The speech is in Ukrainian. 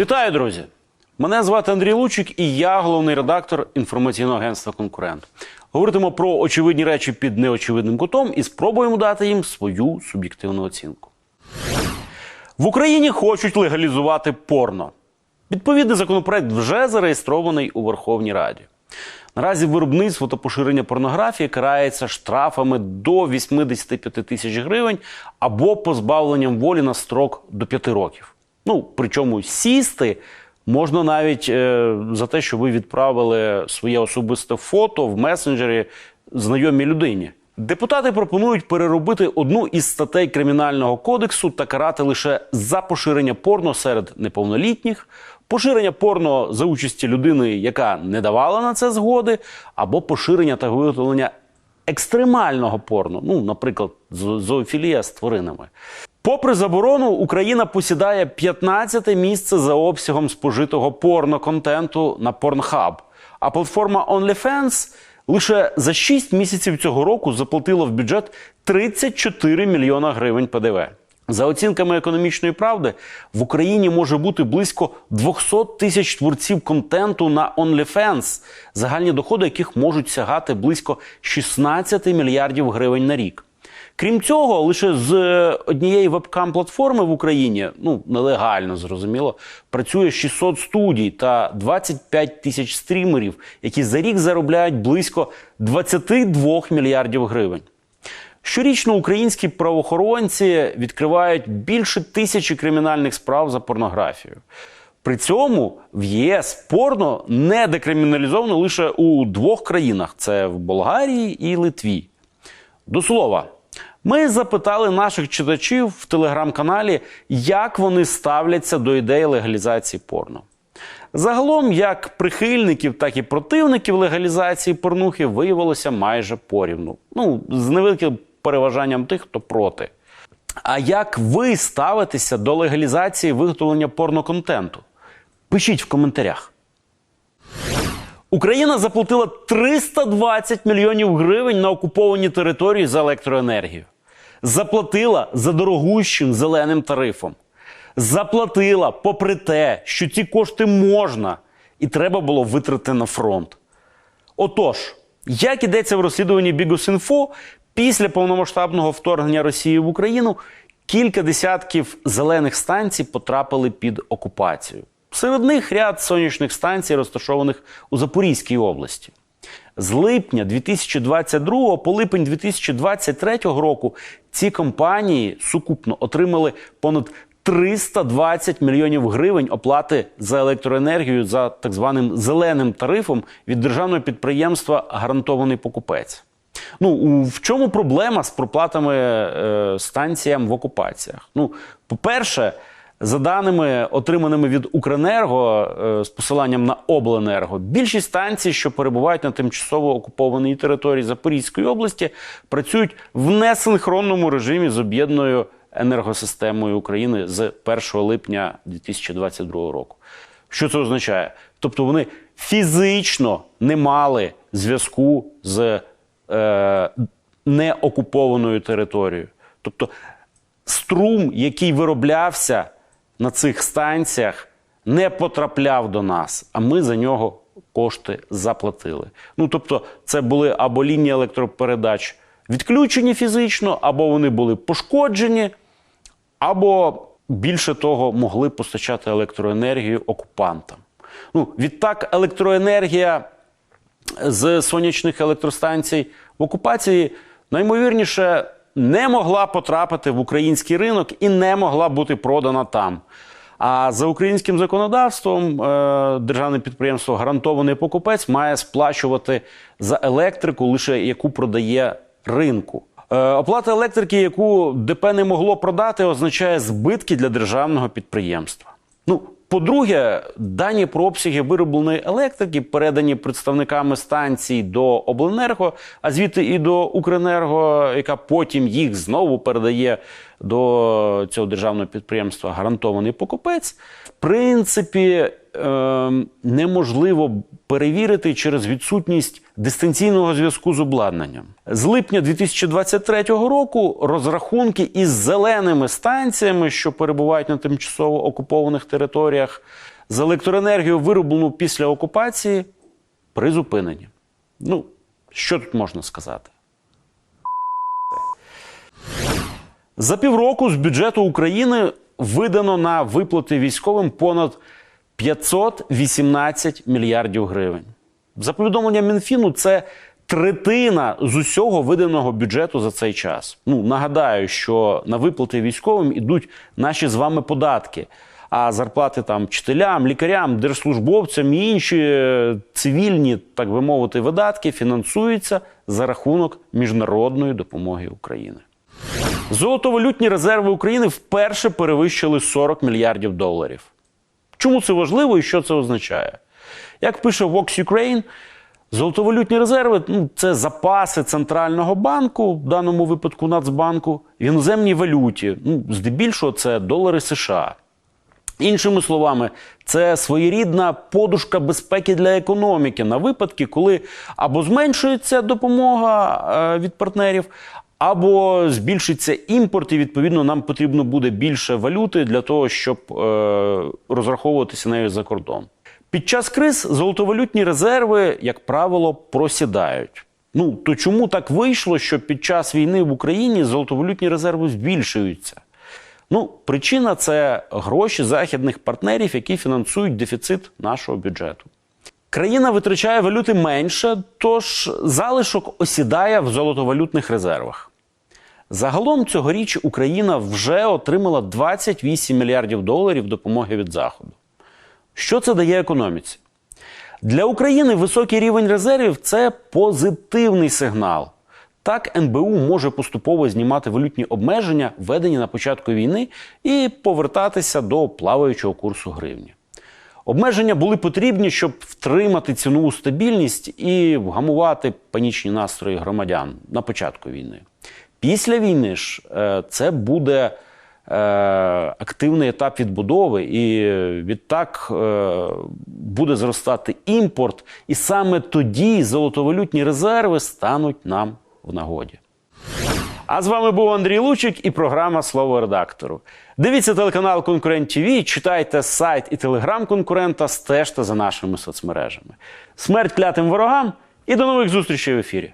Вітаю, друзі! Мене звати Андрій Лучик, і я головний редактор інформаційного агентства Конкурент. Говоритимо про очевидні речі під неочевидним кутом і спробуємо дати їм свою суб'єктивну оцінку. В Україні хочуть легалізувати порно. Відповідний законопроект вже зареєстрований у Верховній Раді. Наразі виробництво та поширення порнографії карається штрафами до 85 тисяч гривень або позбавленням волі на строк до 5 років. Ну, причому сісти можна навіть е, за те, що ви відправили своє особисте фото в месенджері знайомій людині. Депутати пропонують переробити одну із статей кримінального кодексу та карати лише за поширення порно серед неповнолітніх, поширення порно за участі людини, яка не давала на це згоди, або поширення та виготовлення екстремального порно, ну, наприклад, зо- зоофілія з тваринами. Попри заборону, Україна посідає 15 місце за обсягом спожитого порноконтенту на Pornhub. А платформа OnlyFans лише за 6 місяців цього року заплатила в бюджет 34 мільйона гривень ПДВ. За оцінками економічної правди, в Україні може бути близько 200 тисяч творців контенту на OnlyFans, загальні доходи яких можуть сягати близько 16 мільярдів гривень на рік. Крім цього, лише з е, однієї вебкам-платформи в Україні, ну нелегально зрозуміло, працює 600 студій та 25 тисяч стрімерів, які за рік заробляють близько 22 мільярдів гривень. Щорічно українські правоохоронці відкривають більше тисячі кримінальних справ за порнографію. При цьому в ЄС порно не декриміналізовано лише у двох країнах: це в Болгарії і Литві. До слова, ми запитали наших читачів в телеграм-каналі, як вони ставляться до ідеї легалізації порно. Загалом, як прихильників, так і противників легалізації порнухи виявилося майже порівну. Ну, з невеликим переважанням тих, хто проти. А як ви ставитеся до легалізації виготовлення порноконтенту? Пишіть в коментарях. Україна заплатила 320 мільйонів гривень на окуповані території за електроенергію. Заплатила за дорогущим зеленим тарифом. Заплатила попри те, що ці кошти можна і треба було витрати на фронт. Отож, як ідеться в розслідуванні Bigos.info, після повномасштабного вторгнення Росії в Україну кілька десятків зелених станцій потрапили під окупацію. Серед них ряд сонячних станцій, розташованих у Запорізькій області. З липня 2022 по липень 2023 року ці компанії сукупно отримали понад 320 мільйонів гривень оплати за електроенергію за так званим зеленим тарифом від державного підприємства Гарантований покупець. Ну в чому проблема з проплатами е, станціям в окупаціях? Ну, по-перше, за даними, отриманими від Укренерго е, з посиланням на обленерго, більшість станцій, що перебувають на тимчасово окупованій території Запорізької області, працюють в несинхронному режимі з об'єднаною енергосистемою України з 1 липня 2022 року. Що це означає? Тобто вони фізично не мали зв'язку з е, неокупованою територією. Тобто струм, який вироблявся на цих станціях, не потрапляв до нас, а ми за нього кошти заплатили. Ну тобто, це були або лінії електропередач відключені фізично, або вони були пошкоджені, або більше того, могли постачати електроенергію окупантам. Ну, відтак, електроенергія з сонячних електростанцій в окупації наймовірніше не могла потрапити в український ринок і не могла бути продана там. А за українським законодавством е, державне підприємство гарантований покупець має сплачувати за електрику, лише яку продає ринку. Е, оплата електрики, яку ДП не могло продати, означає збитки для державного підприємства. Ну, по-друге, дані про обсяги виробленої електрики передані представниками станцій до обленерго, а звідти і до Укренерго, яка потім їх знову передає до цього державного підприємства гарантований покупець, в принципі, е, неможливо перевірити через відсутність дистанційного зв'язку з обладнанням. З липня 2023 року розрахунки із зеленими станціями, що перебувають на тимчасово окупованих територіях, з електроенергією, вироблену після окупації, призупинені. Ну, що тут можна сказати? За півроку з бюджету України видано на виплати військовим понад 518 мільярдів гривень. За повідомленням Мінфіну, це третина з усього виданого бюджету за цей час. Ну нагадаю, що на виплати військовим ідуть наші з вами податки. А зарплати там вчителям, лікарям, держслужбовцям і інші е, цивільні, так би мовити, видатки фінансуються за рахунок міжнародної допомоги України. Золотовалютні резерви України вперше перевищили 40 мільярдів доларів. Чому це важливо і що це означає? Як пише Vox Ukraine, золотовалютні резерви ну, це запаси центрального банку, в даному випадку Нацбанку, в іноземній валюті. Ну, здебільшого це долари США. Іншими словами, це своєрідна подушка безпеки для економіки на випадки, коли або зменшується допомога е, від партнерів, або збільшиться імпорт, і відповідно нам потрібно буде більше валюти для того, щоб е, розраховуватися нею за кордон. Під час криз золотовалютні резерви, як правило, просідають. Ну то чому так вийшло, що під час війни в Україні золотовалютні резерви збільшуються? Ну, причина це гроші західних партнерів, які фінансують дефіцит нашого бюджету. Країна витрачає валюти менше, тож залишок осідає в золотовалютних резервах. Загалом цьогоріч Україна вже отримала 28 мільярдів доларів допомоги від Заходу. Що це дає економіці? Для України високий рівень резервів це позитивний сигнал. Так, НБУ може поступово знімати валютні обмеження, введені на початку війни, і повертатися до плаваючого курсу гривні. Обмеження були потрібні, щоб втримати цінову стабільність і вгамувати панічні настрої громадян на початку війни. Після війни ж е, це буде е, активний етап відбудови, і відтак е, буде зростати імпорт, і саме тоді золотовалютні резерви стануть нам в нагоді. А з вами був Андрій Лучик і програма Слово редактору. Дивіться телеканал Конкурент ТВ, читайте сайт і телеграм конкурента, стежте за нашими соцмережами. Смерть клятим ворогам і до нових зустрічей в ефірі.